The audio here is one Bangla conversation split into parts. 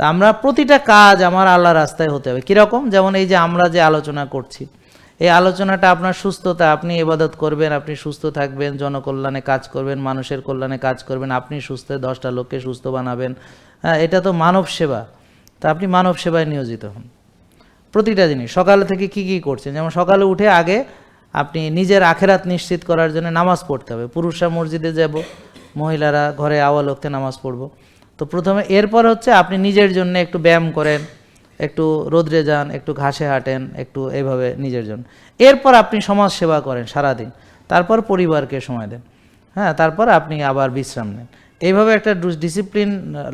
তা আমরা প্রতিটা কাজ আমার আল্লাহ রাস্তায় হতে হবে। কীরকম? যেমন এই যে আমরা যে আলোচনা করছি, এই আলোচনাটা আপনার সুস্থতা, আপনি এবাদত করবেন, আপনি সুস্থ থাকবেন, জনকল্যাণে কাজ করবেন, মানুষের কল্যাণে কাজ করবেন, আপনি সুস্থ দশটা লোককে সুস্থ বানাবেন। হ্যাঁ এটা তো মানব সেবা। তা আপনি মানব সেবায় নিয়োজিত হন। প্রতিটা জিনিস। সকালে থেকে কি কি করছেন? যেমন সকালে উঠে আগে আপনি নিজের আখেরাত নিশ্চিত করার জন্য নামাজ পড়তে হবে। পুরুষরা মসজিদে যাব, মহিলারা ঘরে আওয়া লোকতে নামাজ পড়ব। তো প্রথমে এরপর হচ্ছে আপনি নিজের জন্য একটু ব্যায়াম করেন, একটু রোদ্রে যান, একটু ঘাসে হাঁটেন, একটু এইভাবে নিজের জন্য। এরপর আপনি সমাজ সেবা করেন সারাদিন। তারপর পরিবারকে সময় দেন। হ্যাঁ তারপর আপনি আবার বিশ্রাম নেন। এইভাবে একটা ডিসিপ্লিন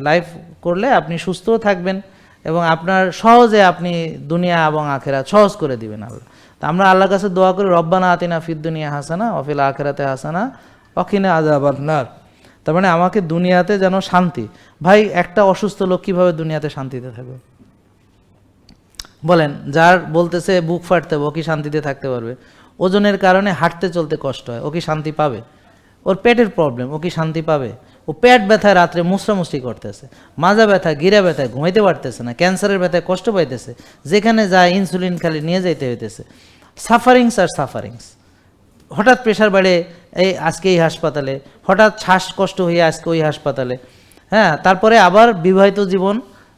লাইফ করলে আপনি সুস্থও থাকবেন এবং আপনার সহজে আপনি দুনিয়া এবং আখেরা সহজ করে দিবেন আল্লাহ। তা আমরা আল্লাহর কাছে দোয়া করি, রব্বানা আতিনা ফিদ দুনিয়া হাসানা অফিল আখেরাতে হাসানা অখিনে আজাবান্নার তার মানে আমাকে দুনিয়াতে যেন শান্তি। ভাই, একটা অসুস্থ লোক কীভাবে দুনিয়াতে শান্তিতে থাকবে? বলেন, যার বলতেছে বুক ফাটতে হবে, ও কি শান্তিতে থাকতে পারবে? ওজনের কারণে হাঁটতে চলতে কষ্ট হয়, ও কি শান্তি পাবে? ওর পেটের প্রবলেম ও কি শান্তি পাবে? ও পেট ব্যথায় রাত্রে মুসরামুসরি করতেছে, মাজা ব্যথা, গিরা ব্যথায় ঘুমাইতে পারতেছে না, ক্যান্সারের ব্যথায় কষ্ট পাইতেছে, যেখানে যায় ইনসুলিন খালি নিয়ে যাইতে হইতেছে। সাফারিংস আর সাফারিংস হঠাৎ প্রেশার বাড়ে এই আজকে এই হাসপাতালে। হঠাৎ শ্বাসকষ্ট হয়ে আজকে ওই হাসপাতালে। হ্যাঁ তারপরে আবার বিবাহিত জীবন,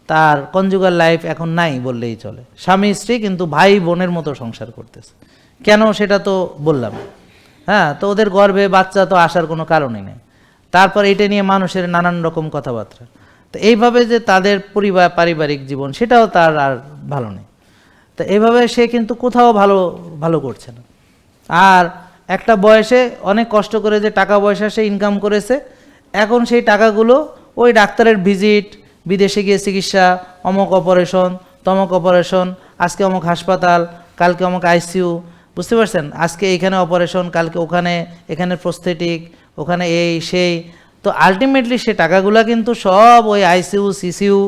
তার কনজুগাল লাইফ এখন নাই বললেই চলে। স্বামী, স্ত্রী কিন্তু ভাই বোনের মতো সংসার করতেছে। কেন সেটা তো বললাম। হ্যাঁ তো ওদের গর্ভে বাচ্চা তো আসার কোনো কারণই নেই। তারপর এটা নিয়ে মানুষের নানান রকম কথাবার্তা। তো এইভাবে যে তাদের পরিবার, পারিবারিক জীবন, সেটাও তার আর ভালো নেই। তো এইভাবে সে কিন্তু কোথাও ভালো ভালো করছে না। আর একটা বয়সে অনেক কষ্ট করে যে টাকা পয়সা সে ইনকাম করেছে, এখন সেই টাকাগুলো ওই ডাক্তারের ভিজিট বিদেশে গিয়ে চিকিৎসা, অমক অপারেশন তমক অপারেশন আজকে অমক হাসপাতাল, কালকে অমক আইসিইউ বুঝতে পারছেন? আজকে এখানে অপারেশন কালকে ওখানে, এখানে প্রস্থেটিক ওখানে এই, সেই। তো আলটিমেটলি সে টাকাগুলো কিন্তু সব ওই আইসিইউ সিসিইউ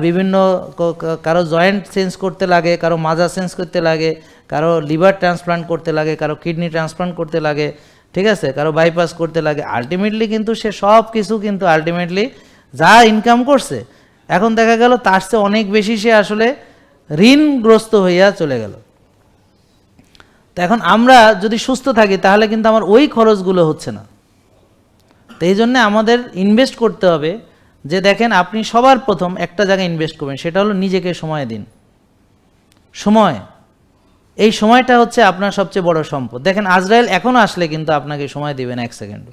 বিভিন্ন ক- ক- কারও জয়েন্ট চেঞ্জ করতে লাগে, কারও মাজা চেঞ্জ করতে লাগে, কারও লিভার ট্রান্সপ্লান্ট করতে লাগে, কারও কিডনি ট্রান্সপ্লান্ট করতে লাগে, ঠিক আছে? কারও বাইপাস করতে লাগে। আলটিমেটলি কিন্তু সে সব কিছু কিন্তু আলটিমেটলি যা ইনকাম করছে, এখন দেখা গেল তার চেয়ে অনেক বেশি সে আসলে ঋণগ্রস্ত হইয়া চলে গেল। তো এখন আমরা যদি সুস্থ থাকি, তাহলে কিন্তু আমার ওই খরচগুলো হচ্ছে না। তো এই জন্যে আমাদের ইনভেস্ট করতে হবে। যে দেখেন আপনি সবার প্রথম একটা জায়গায় ইনভেস্ট করবেন, সেটা হলো নিজেকে সময় দিন। সময়। এই সময়টা হচ্ছে আপনার সবচেয়ে বড় সম্পদ। দেখেন আজরায়েল এখনও আসলে কিন্তু আপনাকে সময় দিবেন এক সেকেন্ড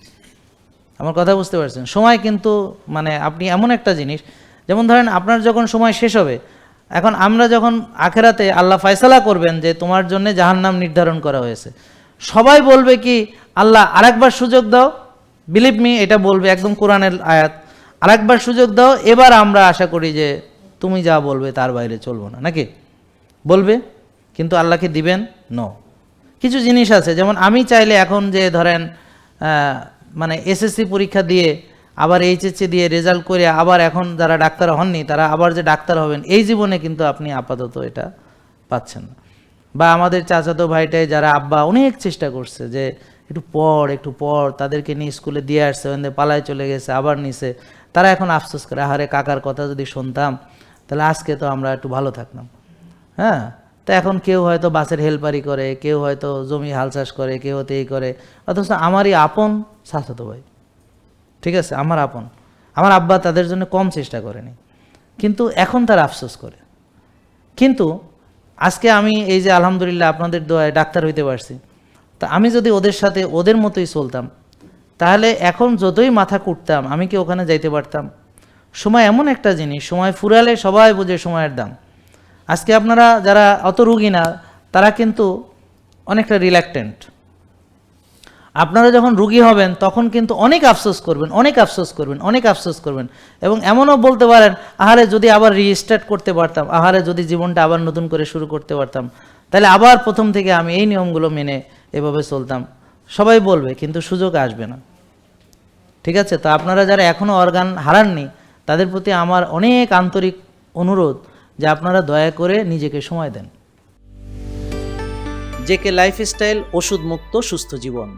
আমার কথা বুঝতে পারছেন? সময় কিন্তু মানে আপনি এমন একটা জিনিস, যেমন ধরেন আপনার যখন সময় শেষ হবে, এখন আমরা যখন আখেরাতে আল্লাহ ফয়সালা করবেন যে তোমার জন্য জাহান্নাম নির্ধারণ করা হয়েছে, সবাই বলবে কি, আল্লাহ আরেকবার সুযোগ দাও। বিলিভ মি এটা বলবে একদম কোরআনের আয়াত। আরেকবার সুযোগ দাও, এবার আমরা আশা করি যে তুমি যা বলবে তার বাইরে চলবো না, নাকি? বলবে, কিন্তু আল্লাহকে দিবেন? নো কিছু জিনিস আছে, যেমন আমি চাইলে এখন যে ধরেন মানে এসএসসি পরীক্ষা দিয়ে, আবার এইচএসসি দিয়ে রেজাল্ট করে আবার এখন যারা ডাক্তার হননি, তারা আবার যে ডাক্তার হবেন, এই জীবনে কিন্তু আপনি আপাতত এটা পাচ্ছেন না। বা আমাদের চাচাতো ভাইটাই যারা আব্বা, অনেক চেষ্টা করছে যে একটু পড় একটু পড়, তাদেরকে নিয়ে স্কুলে দিয়ে আসছে, ওখানে পালায় চলে গেছে, আবার নিছে। তারা এখন আফসোস করে, আহারে কাকার কথা যদি শুনতাম, তাহলে আজকে তো আমরা একটু ভালো থাকতাম। হ্যাঁ? তো এখন কেউ হয়তো বাসের হেল্পারি করে, কেউ হয়তো জমি হাল চাষ করে, কেউ হয়তো এই করে, অথচ আমারই আপন চাচাতো ভাই। ঠিক আছে? আমার আপন। আমার আব্বা তাদের জন্য কম চেষ্টা করেনি। কিন্তু এখন তার আফসোস করে। কিন্তু আজকে আমি এই যে আলহামদুলিল্লাহ আপনাদের দোয়ায় ডাক্তার হইতে পারছি, তা আমি যদি ওদের সাথে ওদের মতোই চলতাম তাহলে এখন যতই মাথা কুটতাম, আমি কি ওখানে যাইতে পারতাম? সময় এমন একটা জিনিস, সময় ফুরালে সবাই বোঝে সময়ের দাম। আজকে আপনারা যারা অত রুগী না, তারা কিন্তু অনেকটা রিল্যাক্টেন্ট আপনারা যখন রুগী হবেন, তখন কিন্তু অনেক আফসোস করবেন, অনেক আফসোস করবেন, অনেক আফসোস করবেন। এবং এমনও বলতে পারেন, আহারে যদি আবার রিস্টার্ট করতে পারতাম, আহারে যদি জীবনটা আবার নতুন করে শুরু করতে পারতাম, তাহলে আবার প্রথম থেকে আমি এই নিয়মগুলো মেনে এভাবে চলতাম। সবাই বলবে, কিন্তু সুযোগ আসবে না। ঠিক আছে? তো আপনারা যারা এখনও অর্গান হারাননি, তাদের প্রতি আমার অনেক আন্তরিক অনুরোধ যে আপনারা দয়া করে নিজেকে সময় দেন। জেকে লাইফস্টাইল ওষুধ মুক্ত সুস্থ জীবন।